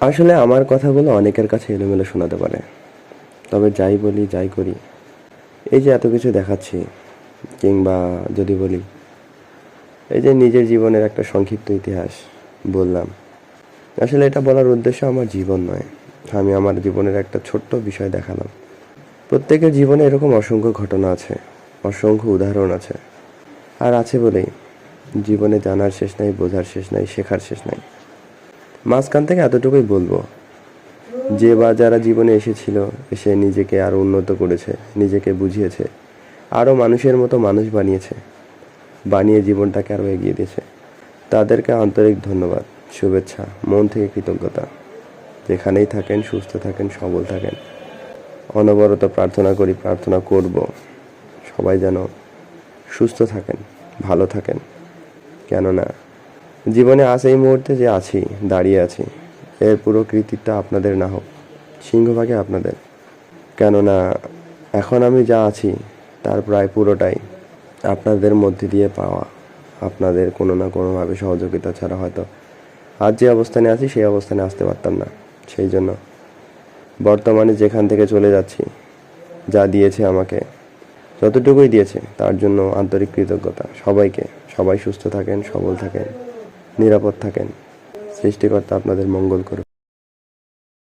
আসলে আমার কথাগুলো অনেকের কাছে এলোমেলো শোনাতে পারে। তবে যাই বলি, যাই করি, এই যে এত কিছু দেখাচ্ছি, কিংবা যদি বলি, এই যে নিজের জীবনের একটা সংক্ষিপ্ত ইতিহাস বললাম, আসলে এটা বলার উদ্দেশ্য আমার জীবন নয়। আমি আমার জীবনের একটা ছোট্ট বিষয় দেখালাম। প্রত্যেকের জীবনে এরকম অসংখ্য ঘটনা আছে, অসংখ্য উদাহরণ আছে। আর আছে বলেই, জীবনে জানার শেষ নাই, বোঝার শেষ নাই, শেখার শেষ নাই। মাঝখান থেকে এতটুকুই বলব। যে বা যারা জীবনে এসেছিল, এসে নিজেকে আরও উন্নত করেছে, নিজেকে বুঝিয়েছে আরও মানুষের মতো মানুষ বানিয়েছে, বানিয়ে জীবনটাকে আরও এগিয়ে দিয়েছে। তাদেরকে আন্তরিক ধন্যবাদ, শুভেচ্ছা, মন থেকে কৃতজ্ঞতা। যেখানেই থাকেন, সুস্থ থাকেন, সবল থাকেন। অনবরত প্রার্থনা করি, প্রার্থনা করব, সবাই যেন সুস্থ থাকেন, ভালো থাকেন। কেননা জীবনে আজ এই মুহূর্তে যে আছি, দাঁড়িয়ে আছি, এর পুরো কৃতিত্বটা আপনাদের না হোক, সিংহভাগে আপনাদের। কেননা, এখন আমি যা আছি, তার প্রায় পুরোটাই আপনাদের মধ্যে দিয়ে পাওয়া। আপনাদের কোনো না কোনোভাবে সহযোগিতা ছাড়া হয়তো আজ যে অবস্থানে আছি, সেই অবস্থানে আসতে পারতাম না। সেই জন্য বর্তমানে যেখান থেকে চলে যাচ্ছি, যা দিয়েছে আমাকে, যতটুকুই দিয়েছে, তার জন্য আন্তরিক কৃতজ্ঞতা। সবাইকে, সবাই সুস্থ থাকেন, সবল থাকেন। নিরাপদ থাকেন। সৃষ্টিকর্তা আপনাদের মঙ্গল করুন